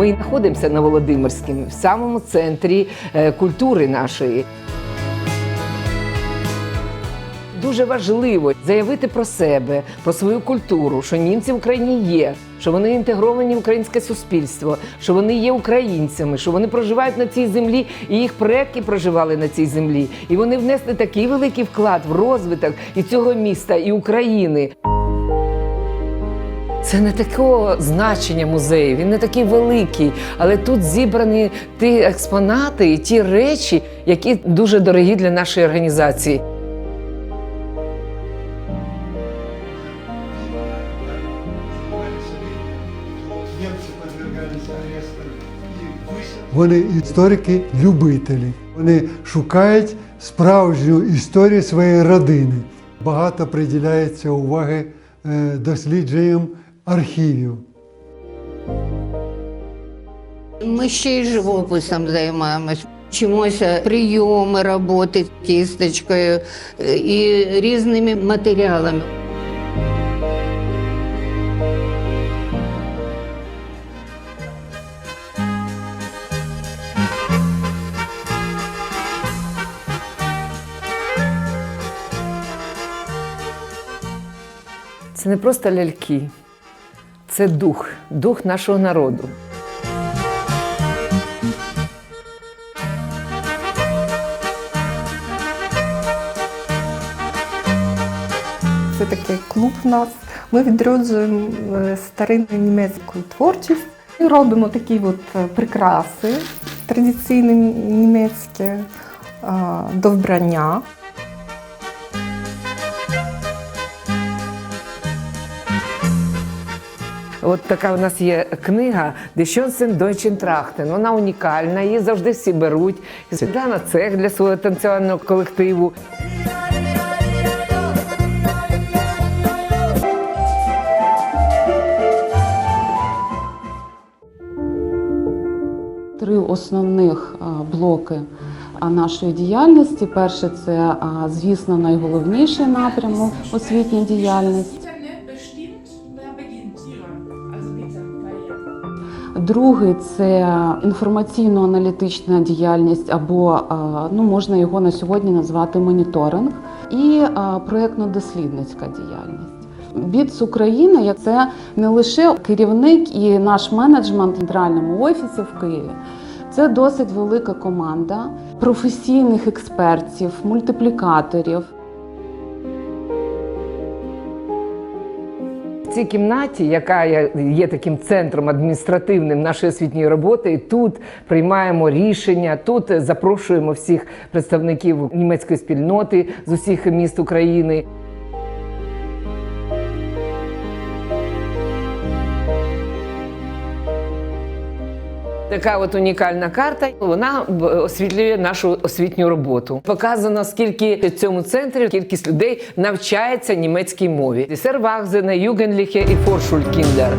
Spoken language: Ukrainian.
Ми знаходимося на Володимирському, в самому центрі е, культури нашої. Дуже важливо заявити про себе, про свою культуру, що німці в Україні є, що вони інтегровані в українське суспільство, що вони є українцями, що вони проживають на цій землі, і їх предки проживали на цій землі. І вони внесли такий великий вклад в розвиток і цього міста, і України. Це не такого значення музею, він не такий великий, але тут зібрані ті експонати і ті речі, які дуже дорогі для нашої організації. Вони історики-любителі. Вони шукають справжню історію своєї родини. Багато приділяється уваги е, дослідженням архівів. Ми ще й живописом займаємось. Вчимося прийоми роботи кісточкою е, і різними матеріалами. Це не просто ляльки, це дух, дух нашого народу. Це такий клуб в нас. Ми відроджуємо е, старинну німецьку творчість і робимо такі от е, прикраси традиційні німецькі е, до вбрання. От така у нас є книга Дещонсен Deutschen Trachten. Вона унікальна, її завжди всі беруть. Світлана цех для свого танцювального колективу. Три основних блоки нашої діяльності. Перше це, звісно, найголовніший напрямок освітня діяльність. Другий це інформаційно-аналітична діяльність, або ну можна його на сьогодні назвати моніторинг, і проєктно-дослідницька діяльність. БІЦ Україна як це не лише керівник і наш менеджмент в центральному офісі в Києві. Це досить велика команда професійних експертів, мультиплікаторів. Цій кімнаті, яка є- таким центром адміністративним нашої освітньої роботи, тут приймаємо рішення, тут запрошуємо всіх представників німецької спільноти з усіх міст України. Така от унікальна карта. Вона освітлює нашу освітню роботу. Показано, скільки в цьому центрі кількість людей навчається німецькій мові. Сервахзене, Югенліхе і Форшулькіндер.